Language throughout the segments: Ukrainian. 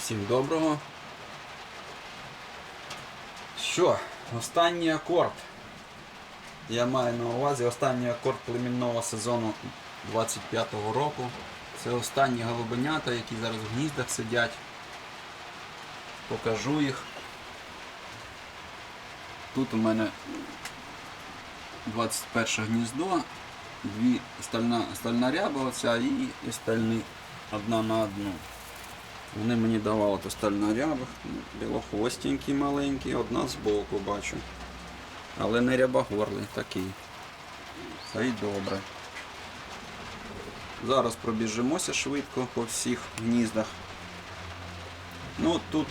Всім доброго. Що, останній акорд. Я маю на увазі останній акорд племінного сезону 25-го року. Це останні голубенята, які зараз в гніздах сидять. Покажу їх. Тут у мене 21 гніздо, дві стальна, стальна ряба оця і, і стальний одна на одну. Вони мені давали то стальнорябих, білохвостенькі маленькі, одна збоку бачу. Але не рябогорлий такий. Та й добре. Зараз пробіжимося швидко по всіх гніздах. Ну тут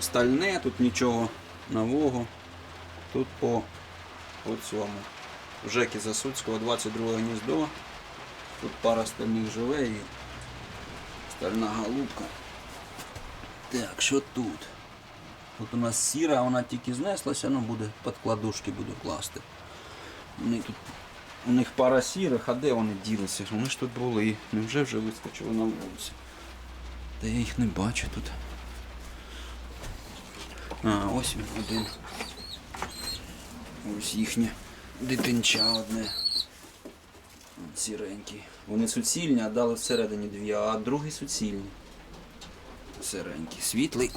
стальне, тут нічого нового. Тут по, по цьому. В Жекі Засуцького 22 гніздо. Тут пара стальних живе і стальна голубка. Так, що тут? Тут у нас сіра, вона тільки знеслася, ну буде під кладушки буду класти. Вони тут, у них пара сірих, а де вони ділися? Вони ж тут були. Невже вже вискочили на вулиці? Та я їх не бачу тут. А, ось він один. Ось їхнє дитинча одне. Сіренький. Вони суцільні, а дали всередині дві, а другий суцільний. Сиренький. Світлий.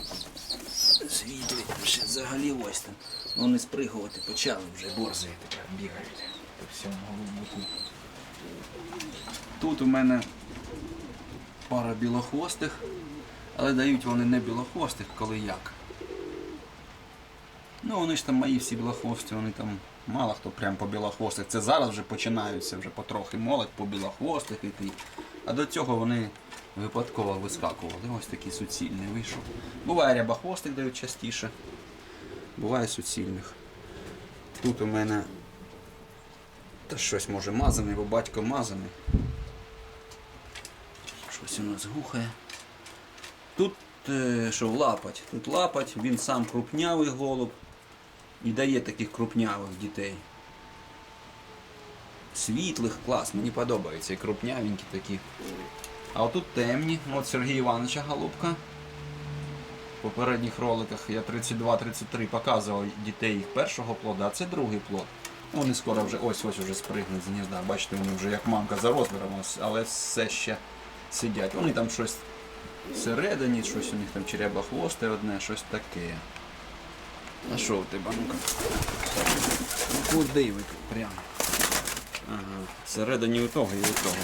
Світлий. Ще взагалі ось там. Вони спригувати почали вже борзи тепер бігають. По всьому голубуку. Тут у мене пара білохвостих, але дають вони не білохвостих, коли як. Ну вони ж там мої всі білохвості, вони там мало хто прям по білохвостих. Це зараз вже починаються вже потрохи молодь по білохвостих іти. А до цього вони випадково вискакували. Ось такий суцільний вийшов. Буває рябохвостик дають частіше. Буває суцільних. Тут у мене та щось може мазаний, бо батько мазаний. Щось у нас гухає. Тут е, що лапать? Тут лапать, він сам крупнявий голуб і дає таких крупнявих дітей. Світлих, клас, мені подобається. І крупнявенькі такі. А отут темні. От Сергій Івановича голубка. В попередніх роликах я 32-33 показував дітей їх першого плода, а це другий плод. Вони скоро вже ось ось вже спригнуть з гнізда. Бачите, вони вже як мамка за розміром, але все ще сидять. Вони там щось всередині, щось у них там черебахвосте одне, щось таке. А що у тебе? Ну-ка. Ну куди ви прямо? Ага. Всередині у того і у того.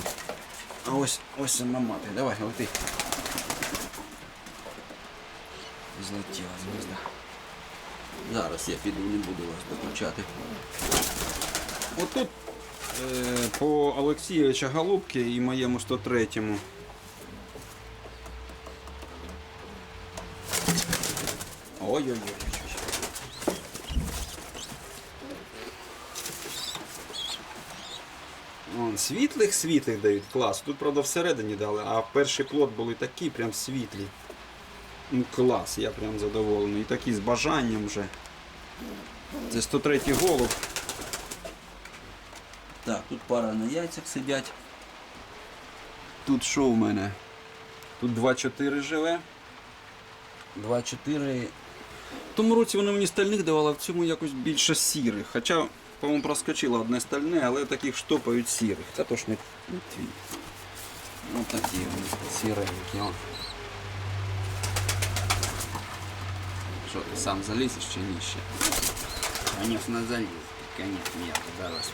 А ось ось сама мати. Давай, лети. Злетіла звізда. Зараз я піду, не буду вас докучати. Отут е, по Олексійовича Голубки і моєму 103-му. Ой-ой-ой. Світлих світлих дають клас. Тут, правда, всередині дали, а перший плод були такі прям світлі. Ну клас, я прям задоволений. І такі з бажанням вже. Це 103 голуб. Так, тут пара на яйцях сидять. Тут що в мене? Тут 2-4 живе. 2-4. В тому році вони мені стальних давали, а в цьому якось більше сірих. Хоча, по-моєму, проскочило одне стальне, але таких штопають сірих. Це то ж не, твій. Ось такі вони сіренькі. Що ти сам залізеш чи ні ще? Конечно, заліз. Конечно, я зараз.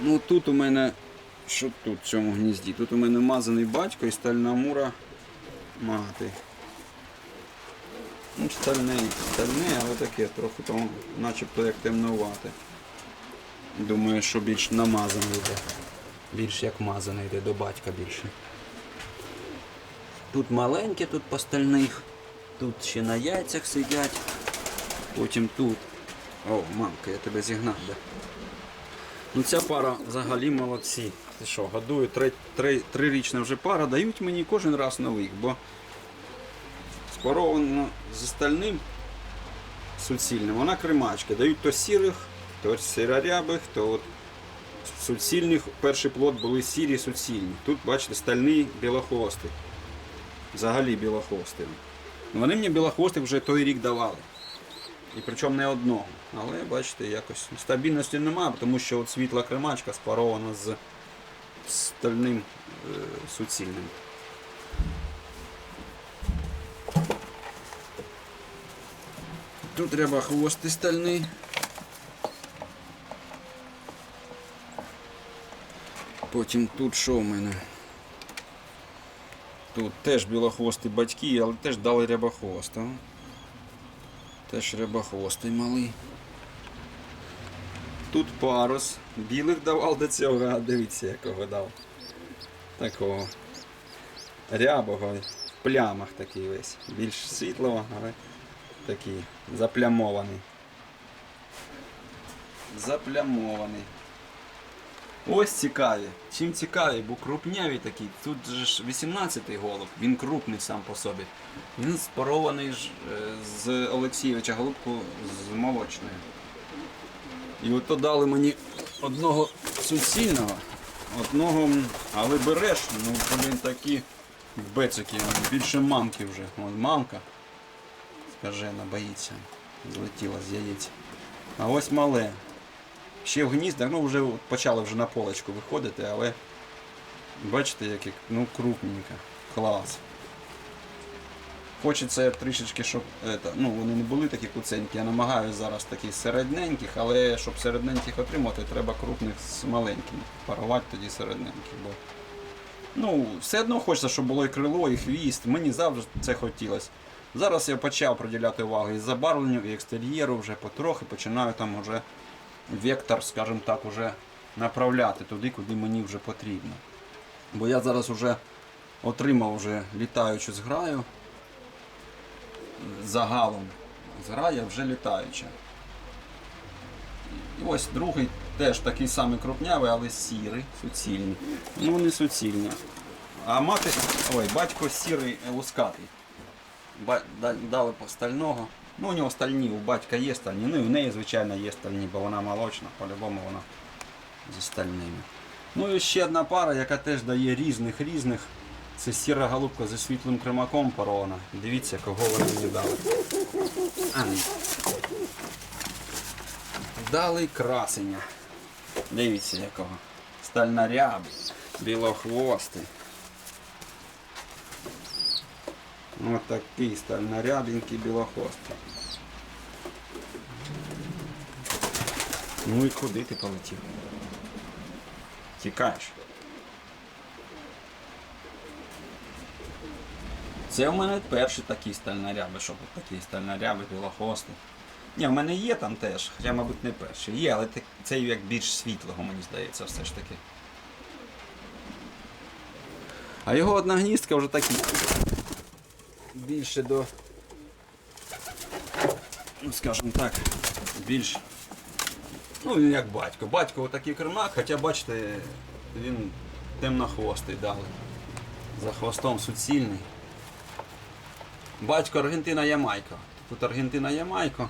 Ну тут у мене. Що тут в цьому гнізді? Тут у мене мазаний батько і стальна мура мати. Ну, стальне, стальне, але таке трохи там, начебто як темнувате. Думаю, що більш намазаний йде. Більш як мазаний йде до батька більше. Тут маленьке, тут по стальних. Тут ще на яйцях сидять. Потім тут. О, мамка, я тебе зігнав, да? Ну ця пара взагалі молодці. Ти що, годую три, три, трирічна вже пара, дають мені кожен раз нових, бо спаровано зі стальним суцільним, вона кремачка. Дають то сірих, то сирорябих, то от суцільних. Перший плод були сірі суцільні. Тут, бачите, стальний білохвостий. Взагалі білохвостим. Вони мені білохвостих вже той рік давали. І причому не одного. Але бачите, якось стабільності немає, тому що от світла кремачка спарована з стальним е, суцільним. Тут треба хвости стальний. Потім тут що в мене? Тут теж білохвості батьки, але теж дали рябохвоста. Теж рябохвостий малий. Тут парус. Білих давав до цього, а дивіться, якого дав. Такого. Рябого, в плямах такий весь. Більш світлого, але такий заплямований. Заплямований. Ось цікаві. Чим цікаві, бо крупняві такі. Тут же ж 18-й голуб, він крупний сам по собі. Він спарований ж е, з Олексійовича голубку з молочною. І от то дали мені одного суцільного, одного, але береш, ну блін такі бецики, більше мамки вже. От мамка, скажена, боїться. Злетіла з яєць. А ось мале. Ще в гніздах, ну вже почали вже на полочку виходити, але бачите, як ну крупненько. Клас. Хочеться трішечки, щоб это, ну, вони не були такі куценькі. Я намагаюся зараз таких середненьких, але щоб середненьких отримати, треба крупних з маленьким. Парувати тоді середненьких. Бо... Ну, все одно хочеться, щоб було і крило, і хвіст. Мені завжди це хотілося. Зараз я почав приділяти увагу і забарвленню, і екстер'єру вже потрохи починаю там вже вектор, скажімо так, уже направляти туди, куди мені вже потрібно. Бо я зараз вже отримав вже літаючу зграю. Загалом зграя вже літаюча. І ось другий теж такий самий крупнявий, але сірий, суцільний. Ну вони суцільні. А мати, ой, батько сірий е, лускатий. Дали стального. Ну, у нього стальні, у батька є стальні. Ну і в неї, звичайно, є стальні, бо вона молочна, по-любому вона зі стальними. Ну і ще одна пара, яка теж дає різних різних. Це сіра голубка зі світлим кремаком парована. Дивіться, кого вони мені дали. А, ні. Дали красення. Дивіться якого. Стальнаряб, білохвостий. Ось такий стальнорябенький білохвостий. Ну і куди ти полетів? Тікаєш. Це в мене перші такі стальноряби, щоб такі стальноряби, білохвости. Ні, в мене є там теж, хоча, мабуть, не перший. Є, але цей як більш світлого, мені здається, все ж таки. А його одна гніздка вже такі. Більше до. Ну, скажімо так, більш. Ну, як батько. Батько отакий кермак, хоча бачите, він темнохвостий дали. За хвостом суцільний. Батько Аргентина Ямайка. Тут Аргентина Ямайка.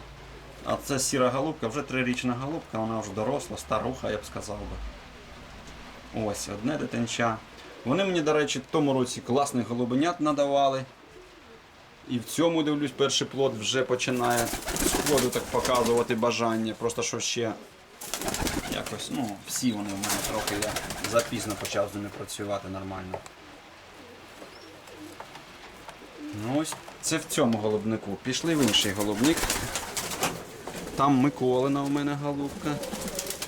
А це сіра голубка, вже трирічна голубка, вона вже доросла, старуха, я б сказав би. Ось, одне дитинча. Вони мені, до речі, в тому році класних голубенят надавали. І в цьому, дивлюсь, перший плод вже починає сходу так показувати бажання. Просто що ще якось, ну, всі вони в мене трохи я запізно почав з ними працювати нормально. Ну ось це в цьому голубнику. Пішли в інший голубник. Там Миколина у мене голубка.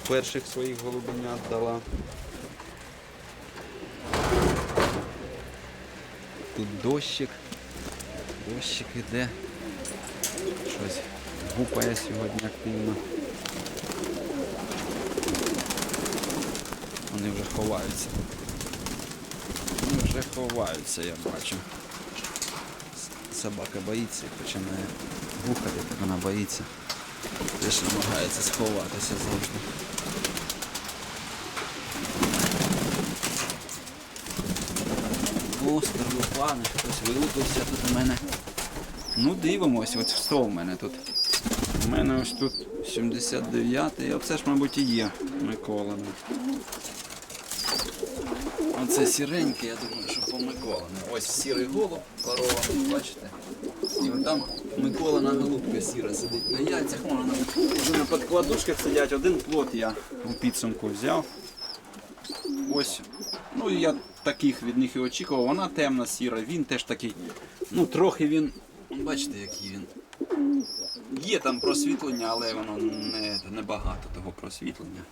Перших своїх голубенят дала. Тут дощик. Дощик іде. Щось гупає сьогодні активно. Вони вже ховаються. Вони вже ховаються, я бачу. Собака боїться і починає гукати, так вона боїться. Теж намагається сховатися завжди. О, старлопани, хтось вилупився тут у мене. Ну дивимось, от що в мене тут. У мене ось тут 79-й, оце ж, мабуть, і є Миколаний. Оце сіреньке, я думаю, що голубом Миколина. Ось сірий голуб, парований, бачите? І там Миколина голубка сіра сидить на яйцях, вже на підкладушках сидять. Один плод я у підсумку взяв. Ось. Ну я таких від них і очікував. Вона темна, сіра, він теж такий. Ну, трохи він. Бачите, який він. Є там просвітлення, але воно не, не багато того просвітлення.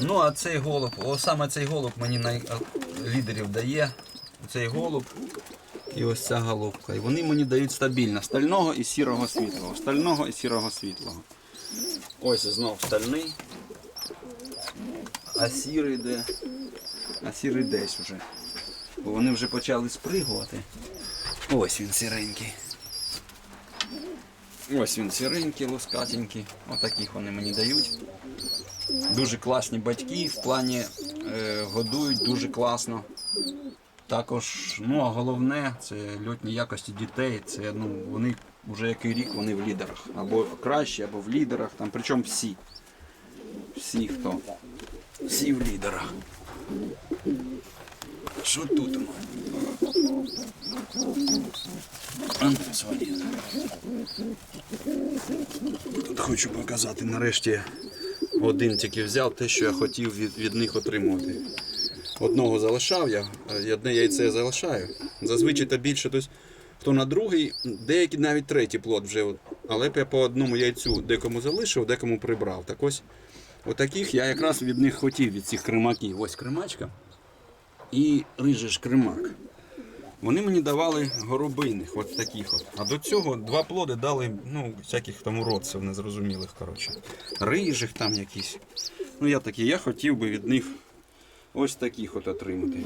Ну, а цей голуб, о, саме цей голуб мені най... лідерів дає. Цей голуб і ось ця голубка. І вони мені дають стабільно стального і сірого світлого. Стального і сірого світлого. Ось знов стальний. А сірий де. А сірий десь вже. Бо вони вже почали спригувати. Ось він сіренький. Ось він сіренький, лоскатенький. Отаких вони мені дають. Дуже класні батьки, в плані е, годують дуже класно. Також, ну а головне, це льотні якості дітей. Це ну, вони вже який рік вони в лідерах. Або краще, або в лідерах. Там, причому всі. Всі хто. Всі в лідерах. Що тут у Валіза. Тут хочу показати нарешті один тільки взяв те, що я хотів від, від них отримувати. Одного залишав я, одне яйце залишаю. Зазвичай та більше, тобто, хто на другий, деякі навіть третій плод вже. Але я по одному яйцю декому залишив, декому прибрав. Так ось, отаких я якраз від них хотів, від цих кримаків. Ось кримачка і рижий кримак. Вони мені давали горобиних, от таких от. А до цього два плоди дали, ну, всяких там уродців незрозумілих, коротше. Рижих там якісь. Ну я такий, я хотів би від них ось таких от отримати.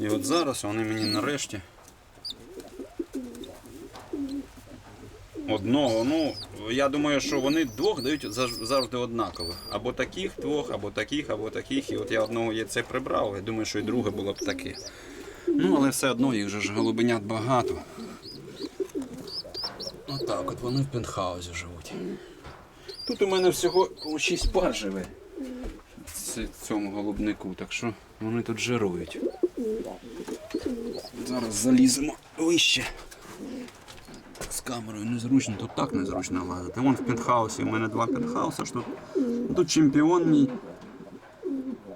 І от зараз вони мені нарешті. Одного, ну, я думаю, що вони двох дають завжди однакових. Або таких двох, або таких, або таких. І от я одного яйце прибрав, я думаю, що і друге було б таке. Ну, але все одно їх же ж голубенят багато. Отак от вони в пентхаузі живуть. Тут у мене всього 6 пар живе в цьому голубнику, так що вони тут жирують. Зараз заліземо вище. З камерою незручно, тут так незручно лазити. Вон в пентхаусі, у мене два пентхауса. Тут, тут чемпіон мій.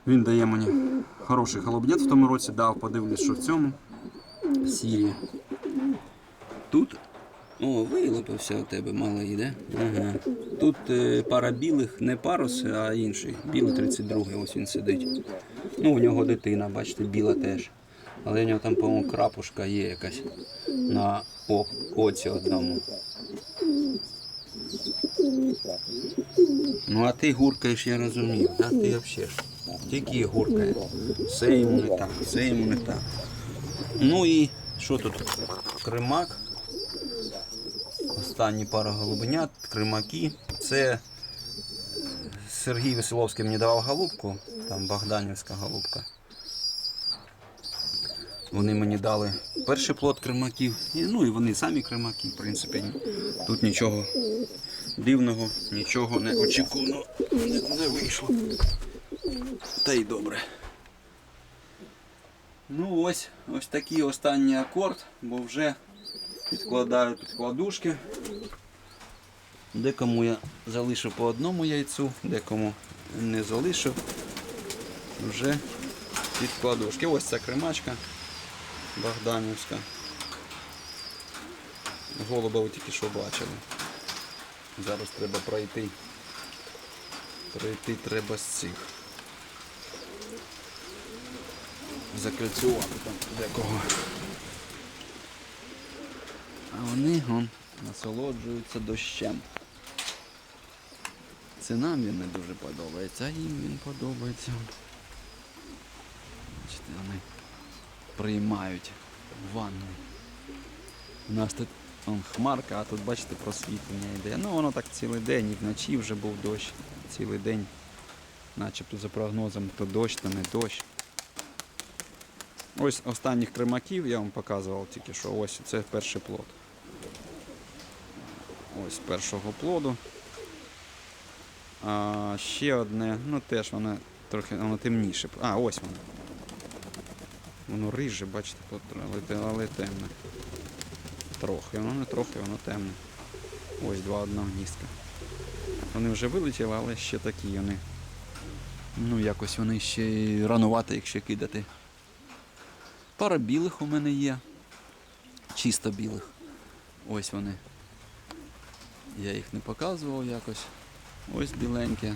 Він дає мені хороший голубнят в тому році дав, подивлюсь, що в цьому. Сірі. Тут. О, вилупився у тебе мало йде. Ага. Тут е, пара білих, не парус, а інший. Білий 32 ось він сидить. Ну, у нього дитина, бачите, біла теж. Але у нього там, по-моєму, крапушка є якась на о, оці одному. Ну а ти гуркаєш, я розумію, да? ти взагалі тільки гуркає. Все йому не так, все йому не так. Ну і що тут? Кримак. Останні пара голубенят, кримаки. Це Сергій Веселовський мені давав голубку, там Богданівська голубка. Вони мені дали перший плод кримаків, ну і вони самі кримаки, в принципі. Тут нічого дивного, нічого не очікуваного не, не вийшло. Та й добре. Ну ось, ось такий останній акорд, бо вже підкладаю підкладушки. Декому я залишив по одному яйцю, декому не залишив. Вже підкладушки. Ось ця кремачка Богданівська. Голуба ви тільки що бачили. Зараз треба пройти. Пройти треба з цих. Закольцювати там декого. А вони он, насолоджуються дощем. Це нам він не дуже подобається, а їм він подобається. Бачите, вони приймають ванну. У нас тут он, хмарка, а тут бачите просвітлення йде. Ну воно так цілий день, і вночі вже був дощ. Цілий день, начебто за прогнозом, то дощ, то не дощ. Ось останніх кримаків я вам показував тільки що. Ось це перший плод. Ось першого плоду. А ще одне, ну теж воно трохи воно темніше. А, ось воно. Воно риже, бачите, потр- але, темне. Трохи, воно не трохи, воно темне. Ось два одногністка. Вони вже вилетіли, але ще такі вони. Ну, якось вони ще й ранувати, якщо кидати. Пара білих у мене є. Чисто білих. Ось вони. Я їх не показував якось. Ось біленьке.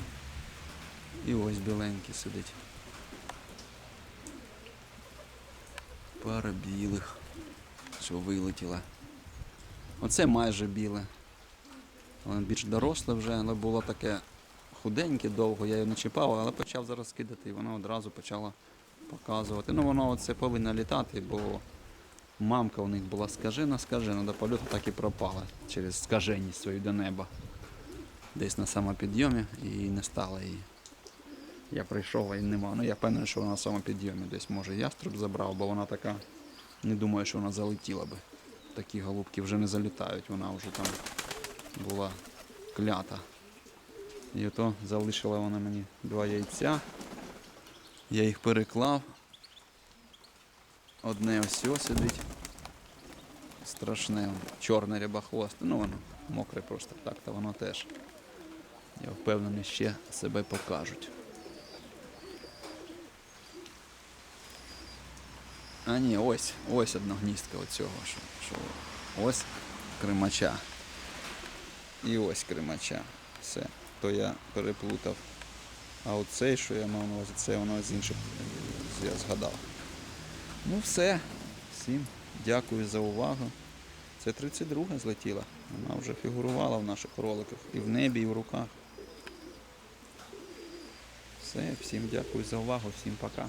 І ось біленьке сидить. Пара білих, що вилетіла. Оце майже біле. Воно більш доросле вже, але було таке худеньке довго, я його не чіпав, але почав зараз кидати, і воно одразу почало показувати. Ну воно оце повинно літати, бо мамка у них була скажена, скажена, до польоту так і пропала через скаженість свою до неба. Десь на самопідйомі і не стало її. Я прийшов і нема. Ну я певний, що вона на самопідйомі десь може яструб забрав, бо вона така. Не думаю, що вона залетіла би. Такі голубки вже не залітають, вона вже там була клята. І ото залишила вона мені два яйця. Я їх переклав. Одне ось сидить. Страшне, чорне рябохвосте. Ну воно мокре просто так, то воно теж. Я впевнений, ще себе покажуть. А ні, ось, ось одна гніздка оцього. Що, що, ось кримача. І ось кримача. Все. То я переплутав. А оцей, що я мав на увазі, це воно з інших я згадав. Ну все. Всім дякую за увагу. Це 32 злетіла. Вона вже фігурувала в наших роликах. І в небі, і в руках. Все, всім дякую за увагу, всім пока.